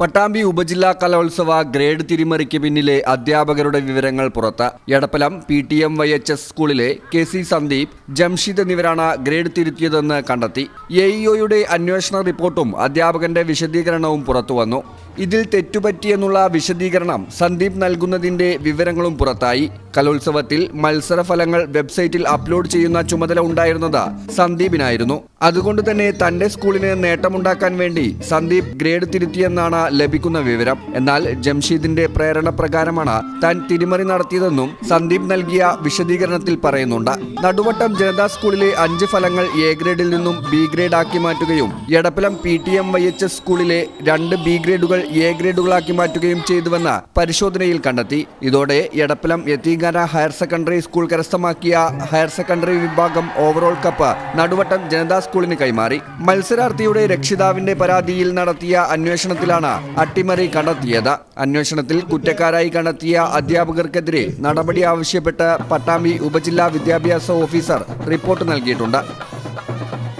പട്ടാമ്പി ഉപജില്ലാ കലോത്സവ ഗ്രേഡ് തിരിമറിക്ക് പിന്നിലെ അധ്യാപകരുടെ വിവരങ്ങൾ പുറത്ത്. Edappalam P T M Y H S സ്കൂളിലെ കെ സി സന്ദീപ് ജംഷിദ് എന്നിവരാണ് ഗ്രേഡ് തിരുത്തിയതെന്ന് കണ്ടെത്തി. എ ഇഒയുടെ അന്വേഷണ റിപ്പോർട്ടും അധ്യാപകന്റെ വിശദീകരണവും പുറത്തുവന്നു ഇതിൽ തെറ്റുപറ്റിയെന്നുള്ള വിശദീകരണം സന്ദീപ് നൽകുന്നതിന്റെ വിവരങ്ങളും പുറത്തായി. കലോത്സവത്തിൽ മത്സരഫലങ്ങൾ വെബ്സൈറ്റിൽ അപ്ലോഡ് ചെയ്യുന്ന ചുമതല ഉണ്ടായിരുന്നത് സന്ദീപിനായിരുന്നു. അതുകൊണ്ട് തന്നെ തന്റെ സ്കൂളിന് നേട്ടമുണ്ടാക്കാൻ വേണ്ടി സന്ദീപ് ഗ്രേഡ് തിരുത്തിയെന്നാണ് ലഭിക്കുന്ന വിവരം. എന്നാൽ ജംഷീദിന്റെ പ്രേരണ പ്രകാരമാണ് താൻ തിരിമറി നടത്തിയതെന്നും സന്ദീപ് നൽകിയ വിശദീകരണത്തിൽ പറയുന്നുണ്ട്. നടുവട്ടം ജനതാ സ്കൂളിലെ അഞ്ച് ഫലങ്ങൾ എ ഗ്രേഡിൽ നിന്നും ബി ഗ്രേഡ് ആക്കി മാറ്റുകയും Edappalam P T M Y H S സ്കൂളിലെ രണ്ട് ബി ഗ്രേഡുകൾ എ ഗ്രേഡുകളാക്കി മാറ്റുകയും ചെയ്തുവെന്ന് പരിശോധനയിൽ കണ്ടെത്തി. ഇതോടെ എടപ്പലം യത്തീങ്കര ഹയർ സെക്കൻഡറി സ്കൂൾ കരസ്ഥമാക്കിയ ഹയർ സെക്കൻഡറി വിഭാഗം ഓവറോൾ കപ്പ് നടുവട്ടം ജനതാ സ്കൂളിന് കൈമാറി. മത്സരാർത്ഥിയുടെ രക്ഷിതാവിന്റെ പരാതിയിൽ നടത്തിയ അന്വേഷണത്തിലാണ് അട്ടിമറി കണ്ടെത്തിയത്. അന്വേഷണത്തിൽ കുറ്റക്കാരായി കണ്ടെത്തിയ അധ്യാപകർക്കെതിരെ നടപടി ആവശ്യപ്പെട്ട് പട്ടാമ്പി ഉപജില്ലാ വിദ്യാഭ്യാസ ഓഫീസർ റിപ്പോർട്ട് നൽകിയിട്ടുണ്ട്.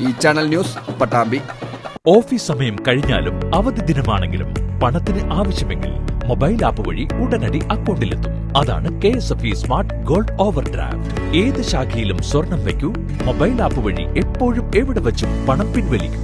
ഈ ചാനൽ ന്യൂസ് പട്ടാമ്പി. ഓഫീസ് സമയം കഴിഞ്ഞാലും അവധി ദിനമാണെങ്കിലും പണത്തിന് ആവശ്യമെങ്കിൽ മൊബൈൽ ആപ്പ് വഴി ഉടനടി അക്കൗണ്ടിലെത്തും. അതാണ് K S F E smart gold overdraft ഏത് ശാഖയിലും സ്വർണം വയ്ക്കൂ. മൊബൈൽ ആപ്പ് വഴി എപ്പോഴും എവിടെ വെച്ചും പണം പിൻവലിക്കൂ.